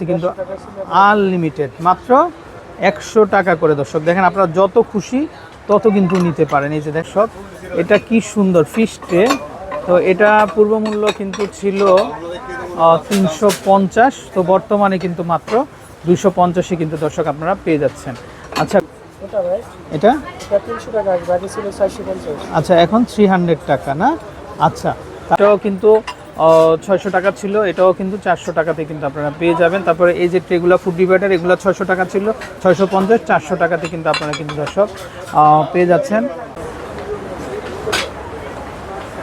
দিচ্ছি কিন্তু আনলিমিটেড মাত্র একশো টাকা করে দর্শক। দেখেন আপনারা যত খুশি তত কিন্তু নিতে পারেন। এই যে দর্শক এটা কি সুন্দর ফিস্টে তো এটা পূর্ব মূল্য কিন্তু ছিল তিনশো পঞ্চাশ। তো বর্তমানে কিন্তু মাত্র দুশো পঞ্চাশে কিন্তু দর্শক আপনারা পেয়ে যাচ্ছেন। আচ্ছা এটা আচ্ছা এখন থ্রি হান্ড্রেড টাকা না? আচ্ছা এটাও কিন্তু ছয়শো টাকা ছিল, এটাও কিন্তু চারশো টাকাতে কিন্তু আপনারা পেয়ে যাবেন। তারপরে এই যে ট্রেগুলো ফুড ডিভাইডার এগুলো ছয়শো টাকা ছিল, ছয়শো পঞ্চাশ, চারশো টাকাতে কিন্তু আপনারা কিন্তু দর্শক পেয়ে যাচ্ছেন।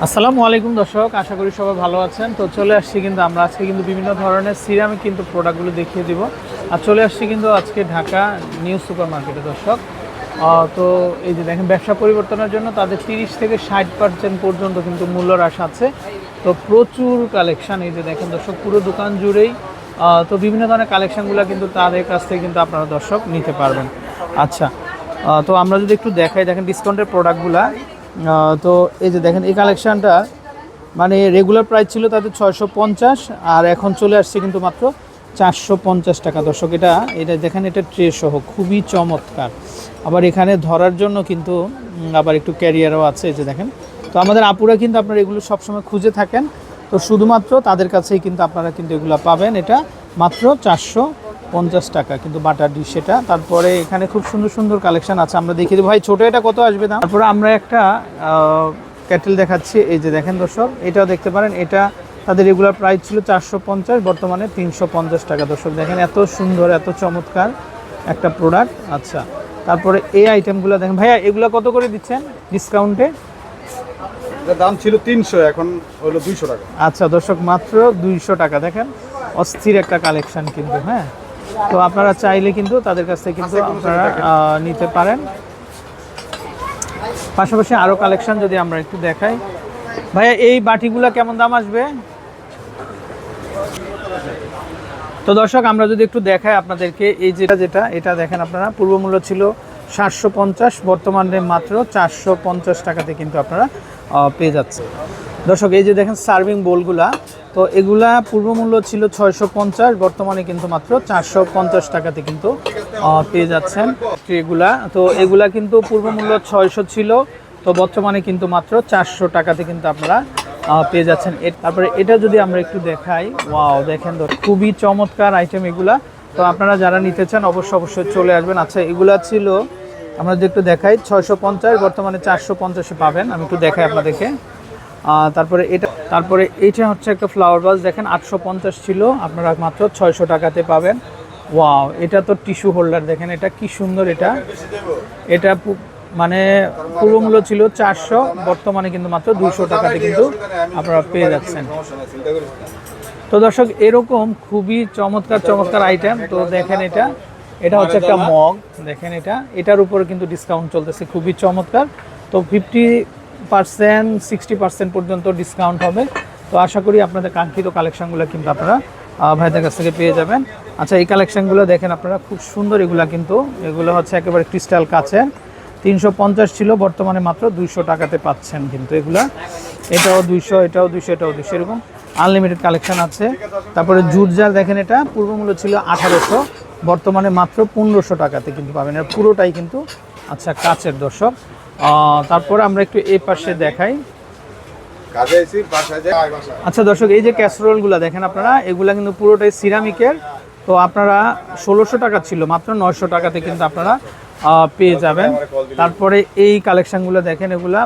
আসসালামু আলাইকুম দর্শক, আশা করি সবাই ভালো আছেন। তো চলে আসছি কিন্তু আমরা আজকে কিন্তু বিভিন্ন ধরনের সিরামিক কিন্তু প্রোডাক্টগুলো দেখিয়ে দিব। আর চলে আসছি কিন্তু আজকে ঢাকা নিউ সুপার মার্কেটে দর্শক তো এই যে দেখেন, ব্যবসা পরিবর্তনের জন্য তাদের তিরিশ থেকে ষাট পার্সেন্ট পর্যন্ত কিন্তু মূল্য হ্রাস আছে। তো প্রচুর কালেকশান এই যে দেখেন দর্শক, পুরো দোকান জুড়েই তো বিভিন্ন ধরনের কালেকশানগুলো কিন্তু তাদের কাছ থেকে কিন্তু আপনারা দর্শক নিতে পারবেন। আচ্ছা তো আমরা যদি একটু দেখাই, দেখেন ডিসকাউন্টের প্রোডাক্টগুলা তো এই যে দেখেন, এই কালেকশানটা মানে রেগুলার প্রাইস ছিল তাদের ছয়শো পঞ্চাশ, আর এখন চলে আসছে কিন্তু মাত্র চারশো পঞ্চাশ টাকা। দর্শক, এটা এটা দেখেন, এটা ট্রে সহ, খুবই চমৎকার। আবার এখানে ধরার জন্য কিন্তু আবার একটু ক্যারিয়ারও আছে, এই যে দেখেন। তো আমাদের আপুরা কিন্তু আপনারা এগুলো সবসময় খুঁজে থাকেন। তো শুধুমাত্র তাদের কাছেই কিন্তু আপনারা কিন্তু এগুলো পাবেন। এটা মাত্র চারশো পঞ্চাশ টাকা কিন্তু বাটার ডিশ এটা। তারপরে এখানে খুব সুন্দর সুন্দর কালেকশন আছে। আমরা দেবো। ভাই, ছোটো এটা কত আসবে দাম? তারপরে আমরা একটা ক্যাটেল দেখাচ্ছি। এই যে দেখেন দর্শক, এটাও দেখতে পারেন। এটা তাদের রেগুলার প্রাইস ছিল চারশো পঞ্চাশ, বর্তমানে তিনশো পঞ্চাশ টাকা। দর্শক, দেখেন এত সুন্দর, এত চমৎকার একটা প্রোডাক্ট আচ্ছা তারপরে এই আইটেমগুলো দেখেন। ভাইয়া, এগুলো কত করে দিচ্ছেন? ডিসকাউন্টে দাম ছিল তিনশো এখন হলো দুইশো টাকা। আচ্ছা দর্শক মাত্র দুইশো টাকা। দেখেন অস্থির একটা কালেকশন কিন্তু হ্যাঁ? তো আপনারা চাইলে কিন্তু তাদের কাছ থেকে কিন্তু আপনারা নিতে পারেন। পাশাপাশি আরও কালেকশন যদি আমরা একটু দেখাই। ভাইয়া এই বাটিগুলো কেমন দাম আসবে? তো দর্শক আমরা যদি একটু দেখাই আপনাদেরকে এই যেটা যেটা এটা দেখেন আপনারা পূর্ব মূল্য ছিল সাতশো পঞ্চাশ, বর্তমানে মাত্র চারশো পঞ্চাশ টাকাতে কিন্তু আপনারা পেয়ে যাচ্ছে দর্শক, এই যে দেখেন সার্ভিং বোলগুলা, তো এগুলা পূর্ব মূল্য ছিল ছয়শো পঞ্চাশ, বর্তমানে কিন্তু মাত্র চারশো পঞ্চাশ টাকাতে কিন্তু পেয়ে যাচ্ছেন এগুলা। তো এগুলা কিন্তু পূর্ব মূল্য ছয়শো ছিল, তো বর্তমানে কিন্তু মাত্র চারশো টাকাতে কিন্তু আপনারা পেয়ে যাচ্ছেন। তারপরে এটা যদি আমরা একটু দেখাই, ওয়াও, দেখেন তো, খুবই চমৎকার আইটেম এগুলা। তো আপনারা যারা নিতে চান অবশ্যই অবশ্যই চলে আসবেন। আচ্ছা এগুলো ছিল, আমরা যদি একটু দেখাই, ছয়শো পঞ্চাশ, বর্তমানে চারশো পঞ্চাশে পাবেন। আমি একটু দেখাই আপনাদেরকে। তারপরে এটা, তারপরে এইটা হচ্ছে একটা ফ্লাওয়ার বাস দেখেন, আটশো পঞ্চাশ ছিল, আপনারা মাত্র ছয়শো টাকাতে পাবেন। ওয়াও এটা তো টিস্যু হোল্ডার দেখেন, এটা কি সুন্দর এটা। এটা মানে পুরো মূল্য ছিল চারশো, বর্তমানে কিন্তু মাত্র দুশো টাকাতে কিন্তু আপনারা পেয়ে যাচ্ছেন। তো দর্শক এরকম খুবই চমৎকার চমৎকার আইটেম তো দেখেন এটা। এটা হচ্ছে একটা মগ। দেখেন এটা। এটার উপরে কিন্তু ডিসকাউন্ট চলতেছে। খুবই চমৎকার। তো ফিফটি পার্সেন্ট সিক্সটি পার্সেন্ট পর্যন্ত ডিসকাউন্ট হবে। তো আশা করি আপনাদের কাঙ্ক্ষিত কালেকশনগুলো কিন্তু আপনারা ভাইদের কাছ থেকে পেয়ে যাবেন। আচ্ছা এই কালেকশনগুলো দেখেন আপনারা খুব সুন্দর এগুলা কিন্তু। এগুলো হচ্ছে একেবারে ক্রিস্টাল কাছে তিনশো পঞ্চাশ ছিল বর্তমানে মাত্র দুইশো টাকাতে পাচ্ছেন কিন্তু এগুলা। এটাও দুইশো এটাও দুইশো এটাও দুইশো এরকম। আনলিমিটেড কালেকশন আছে। তারপরে জুট জার দেখেন এটা পূর্বমূল্য ছিল আঠারোশো, বর্তমানে মাত্র পনেরোশো টাকাতে কিন্তু পাবেন। এর পুরোটাই কিন্তু আচ্ছা কাচের দর্শক। তারপরে আমরা একটু এই পাশে দেখাই। আচ্ছা দর্শক, এই যে ক্যাসরোলগুলো দেখেন আপনারা, এগুলা কিন্তু পুরোটাই সিরামিকের। তো আপনারা ষোলোশো টাকা ছিল, মাত্র নয়শো টাকাতে কিন্তু আপনারা পেয়ে যাবেন। তারপরে এই কালেকশনগুলো দেখেন, এগুলা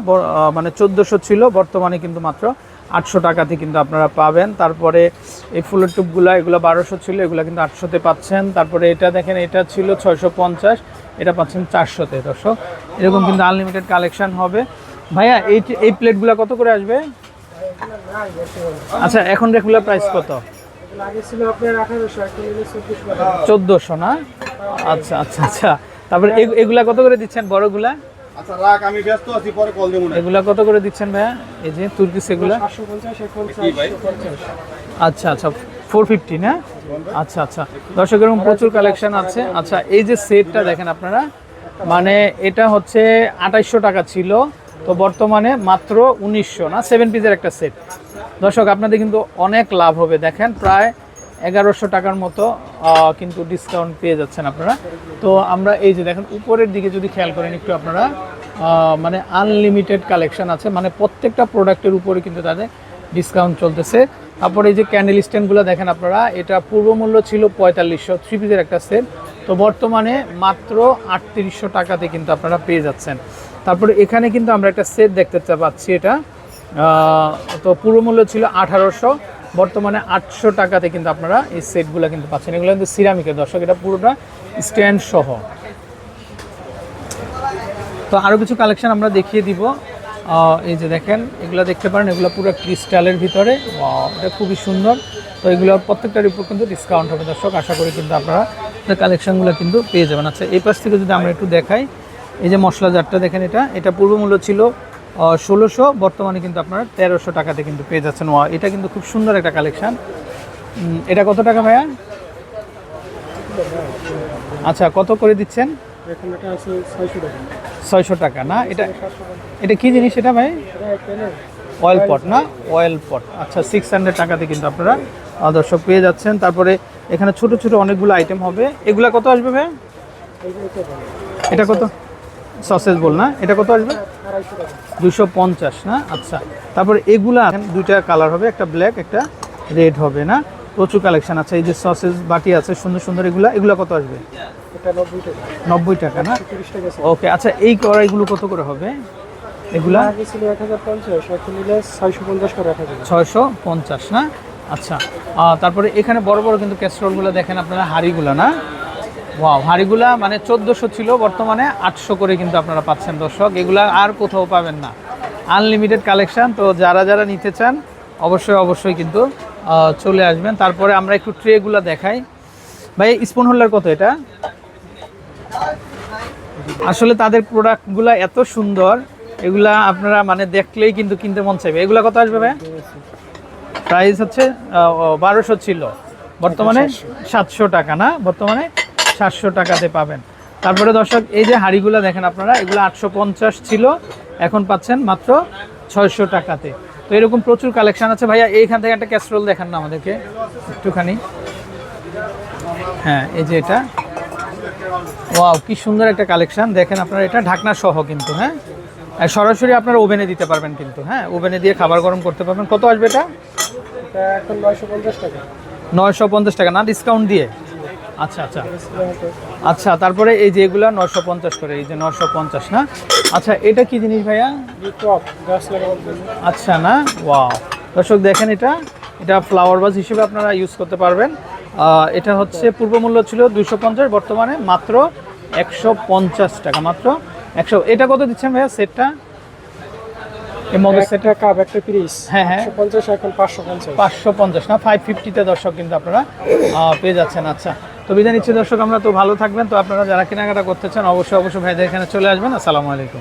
মানে চোদ্দোশো ছিল, বর্তমানে কিন্তু মাত্র আটশো টাকাতে কিন্তু আপনারা পাবেন। তারপরে এই ফুলের টুপগুলো, এগুলো বারোশো ছিল, এগুলো কিন্তু আটশোতে পাচ্ছেন। তারপরে এটা দেখেন, এটা ছিল ছয়শো পঞ্চাশ, এটা পাচ্ছেন চারশোতে, দর্শক। এরকম কিন্তু আনলিমিটেড কালেকশন হবে। ভাইয়া, এই এই প্লেটগুলো কত করে আসবে? আচ্ছা এখন রেগুলার প্রাইস কত? চোদ্দোশো না? আচ্ছা আচ্ছা আচ্ছা। তারপরে এগ- এগুলা কত করে দিচ্ছেন বড়গুলা? আচ্ছা রাখ আমি ব্যস্ত আছি পরে কল দেবো না। এগুলা কত করে দিচ্ছেন ভাইয়া? এই যে আচ্ছা আচ্ছা না? আচ্ছা আচ্ছা। দর্শক এরকম প্রচুর কালেকশন আছে। আচ্ছা এই যে সেটটা দেখেন আপনারা মানে এটা হচ্ছে আঠাইশশো টাকা ছিল তো বর্তমানে মাত্র উনিশশো না? সেভেন পিসের একটা সেট দর্শক আপনাদের কিন্তু অনেক লাভ হবে দেখেন প্রায় এগারোশো টাকার মতো কিন্তু ডিসকাউন্ট পেয়ে যাচ্ছেন আপনারা। তো আমরা এই যে দেখেন, উপরের দিকে যদি খেয়াল করেন একটু আপনারা মানে আনলিমিটেড কালেকশন আছে। মানে প্রত্যেকটা প্রোডাক্টের উপরে কিন্তু তাদের ডিসকাউন্ট চলতেছে। তারপরে এই যে ক্যান্ডেল স্ট্যান্ডগুলো দেখেন আপনারা, এটা পূর্ব মূল্য ছিল পঁয়তাল্লিশশো থ্রি পিসের একটা সেট তো বর্তমানে মাত্র আটত্রিশশো টাকাতে কিন্তু আপনারা পেয়ে যাচ্ছেন। তারপরে এখানে কিন্তু আমরা একটা সেট দেখতে পাচ্ছি এটা। তো পুরো মূল্য ছিল আঠারোশো বর্তমানে আটশো টাকাতে কিন্তু আপনারা এই সেটগুলো কিন্তু পাচ্ছেন। এগুলো কিন্তু সিরামিকের দর্শক, এটা পুরোটা স্ট্যান্ড সহ। তো আরও কিছু কালেকশন আমরা দেখিয়ে দিব। এই যে দেখেন, এগুলো দেখতে পারেন, এগুলো পুরো ক্রিস্টালের ভিতরে। এটা খুবই সুন্দর। তো এগুলোর প্রত্যেকটার উপর কিন্তু ডিসকাউন্ট হবে দর্শক, আশা করি কিন্তু আপনারা কালেকশনগুলো কিন্তু পেয়ে যাবেন। আচ্ছা এই পাশ থেকে যদি আমরা একটু দেখাই, এই যে মশলা জারটা দেখেন এটা এটা পূর্ব মূল্য ছিল ষোলোশো বর্তমানে কিন্তু আপনারা তেরোশো টাকাতে কিন্তু পেয়ে যাচ্ছেন। ওয়া এটা কিন্তু খুব সুন্দর একটা কালেকশান। এটা কত টাকা ভাইয়া? আচ্ছা কত করে দিচ্ছেন? ছয়শো টাকা। না? এটা এটা কি জিনিস এটা ভাই? অয়েল পট না? অয়েল পট আচ্ছা সিক্স হান্ড্রেড টাকাতে কিন্তু আপনারা দর্শক পেয়ে যাচ্ছেন। তারপরে এখানে ছোট ছোট অনেকগুলো আইটেম হবে। এগুলা কত আসবে ভাই এটা কত? সসেজ বল না? এটা কত আসবে? দুশো পঞ্চাশ, না? আচ্ছা। তারপরে এগুলা দুইটা কালার হবে, একটা ব্ল্যাক একটা রেড হবে, না? প্রচুর কালেকশন আছে। এই যে সসেজ বাটি আছে, সুন্দর সুন্দর এগুলা এগুলা কত আসবে? নব্বই টাকা, না? ওকে আচ্ছা এই কড়াইগুলো কত করে হবে? এগুলা? ছয়শো পঞ্চাশ, না? আচ্ছা। তারপরে এখানে বড় বড় কিন্তু ক্যাস্ট্রলগুলো দেখেন আপনারা, হাড়িগুলো, না? ওয়াও হাড়িগুলা মানে চোদ্দোশো ছিল বর্তমানে আটশো করে কিন্তু আপনারা পাচ্ছেন দর্শক। এগুলা আর কোথাও পাবেন না। আনলিমিটেড কালেকশান তো যারা যারা নিতে চান অবশ্যই অবশ্যই কিন্তু চলে আসবেন। তারপরে আমরা একটু ট্রেগুলো দেখাই। ভাই স্পুন হোল্ডার কত এটা? আসলে তাদের প্রোডাক্টগুলো এত সুন্দর এগুলা আপনারা মানে দেখলেই কিন্তু কিনতে মন চাইবে। এগুলা কত আসবে ভাই? প্রাইস হচ্ছে বারোশো ছিল। বর্তমানে সাতশো টাকা না? বর্তমানে সাতশো টাকাতে পাবেন। তারপরে দর্শক এই যে হাঁড়িগুলো দেখেন আপনারা এগুলো আটশো পঞ্চাশ ছিল এখন পাচ্ছেন মাত্র ছয়শো টাকাতে। তো এরকম প্রচুর কালেকশন আছে। ভাইয়া এইখান থেকে একটা ক্যাসরোল দেখান না আমাদেরকে একটুখানি। হ্যাঁ এই যে এটা। ওয়াও কি সুন্দর একটা কালেকশন। দেখেন আপনারা এটা ঢাকনা সহ কিন্তু হ্যাঁ? সরাসরি আপনারা ওভেনে দিতে পারবেন কিন্তু হ্যাঁ? ওভেনে দিয়ে খাবার গরম করতে পারবেন। কত আসবে এটা? এটা নয়শো পঞ্চাশ টাকা। নয়শো পঞ্চাশ টাকা না ডিসকাউন্ট দিয়ে? আচ্ছা আচ্ছা। আচ্ছা তারপরে এই যে এগুলা নশো পঞ্চাশ করে এই যে নশো পঞ্চাশ না? আচ্ছা এটা কি জিনিস ভাইয়া? আচ্ছা না? ওয়াও। দর্শক দেখেন এটা। এটা ফ্লাওয়ার বাস হিসেবে আপনারা ইউজ করতে পারবেন। এটা হচ্ছে পূর্ব মূল্য ছিল দুশো পঞ্চাশ বর্তমানে মাত্র একশো পঞ্চাশ টাকা মাত্র একশো। এটা কত দিচ্ছেন ভাইয়া সেটটা? এই মগের সেট একটা কাপ একটা পিরিস হ্যাঁ, হ্যাঁ। একশো পঞ্চাশ এখন পাঁচশো পঞ্চাশ। পাঁচশো পঞ্চাশ না? ফাইভ ফিফটিতে দর্শক কিন্তু আপনারা পেয়ে যাচ্ছেন। আচ্ছা। তো বিদায় নিচ্ছি দর্শক, আমরা তো ভালো থাকবেন। তো আপনারা যারা কেনাকাটা করতে চান, অবশ্যই অবশ্যই ভাইদের এখানে চলে আসবেন। আসসালামু আলাইকুম।